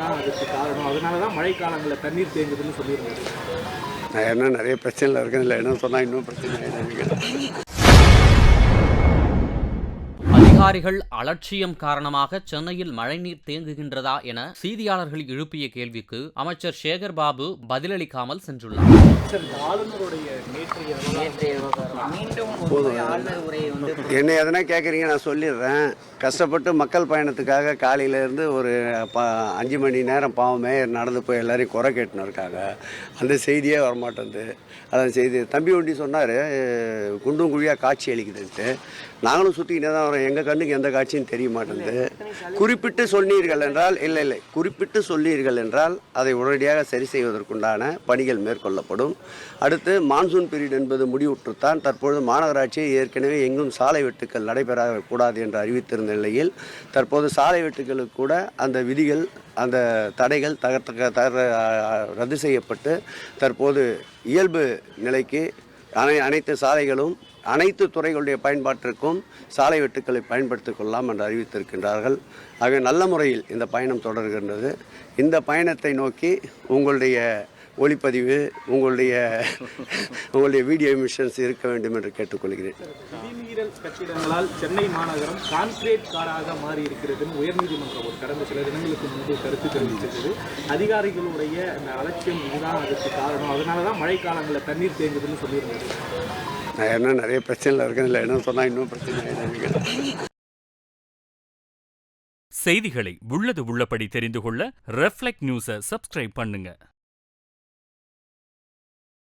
தான் அதுக்கு காரணம். அதனால தான் மழை காலங்களில் தண்ணீர் தேங்குதுன்னு சொல்லியிருந்தாரு நான் என்ன நிறைய பிரச்சனையில் இருக்கேன். இல்லை என்ன சொன்னால் இன்னும் பிரச்சனை அதிகாரிகள் அலட்சியம் காரணமாக சென்னையில் மழைநீர் தேங்குகின்றதா என செய்தியாளர்கள் எழுப்பிய கேள்விக்கு அமைச்சர் சேகர் பாபு பதிலளிக்காமல் சென்றுள்ளார். என்ன எதனா கேட்குறீங்க நான் சொல்லிடுறேன். கஷ்டப்பட்டு மக்கள் பயணத்துக்காக காலையில இருந்து ஒரு அஞ்சு மணி நேரம் பாவமே நடந்து போய் எல்லாரையும் குறை கேட்டுன்னு இருக்காங்க அந்த செய்தியே வரமாட்டேங்குது அதான் செய்தி. தம்பி ஒண்டி சொன்னார் குண்டும் குழியாக காட்சி அளிக்குதுன்ட்டு. நாங்களும் சுற்றிக்கிட்டே தான் வரோம். எங்கள் கண்ணுக்கு எந்த காட்சியும் தெரிய மாட்டேங்குது குறிப்பிட்டு சொன்னீர்கள் என்றால் இல்லை இல்லை குறிப்பிட்டு சொல்லீர்கள் என்றால் அதை உடனடியாக சரி செய்வதற்குண்டான பணிகள் மேற்கொள்ளப்படும். அடுத்து மான்சூன் பீரியட் என்பது முடிவுற்றுத்தான் தற்பொழுது மாநகராட்சி ஏற்கனவே எங்கும் சாலை வெட்டுக்கள் நடைபெறக்கூடாது என்று அறிவித்திருந்த நிலையில் தற்போது சாலை வெட்டுக்களுக்கு கூட அந்த விதிகள் அந்த தடைகள் தகர்த்த தகர ரத்து செய்யப்பட்டு தற்போது இயல்பு நிலைக்கு அனை அனைத்து சாலைகளும் அனைத்து துறைகளுடைய பயன்பாட்டிற்கும் சாலை வெட்டுக்களை பயன்படுத்திக் கொள்ளலாம் என்று அறிவித்திருக்கின்றார்கள். ஆகவே நல்ல முறையில் இந்த பயணம் தொடர்கின்றது. இந்த பயணத்தை நோக்கி உங்களுடைய ஒளிப்பதிவு உங்களுடைய உங்களுடைய வீடியோ மிஷன்ஸ் இருக்க வேண்டும் என்று கேட்டுக்கொள்கிறேன். விதிமீறல் கட்டிடங்களால் சென்னை மாநகரம் கான்கிரீட் காடாக மாறி இருக்கிறதுன்னு உயர்நீதிமன்றம் ஒரு கடந்த சில தினங்களுக்கு முன்பு கருத்து தெரிவிச்சிருக்குது அதிகாரிகளுடைய அந்த அலட்சியம் இதுதான் அதுக்கு காரணம். அதனால தான் மழை காலங்களில் தண்ணீர் தேங்குதுன்னு சொல்லியிருந்தாரு நான் என்ன நிறைய பிரச்சனையில் இருக்கேன் இல்லை என்ன சொன்னால் இன்னும் பிரச்சனை ஆயிடுது. செய்திகளை உள்ளது உள்ளபடி தெரிந்து கொள்ள ரெஃப்ளெக்ட் நியூஸை சப்ஸ்கிரைப் பண்ணுங்க.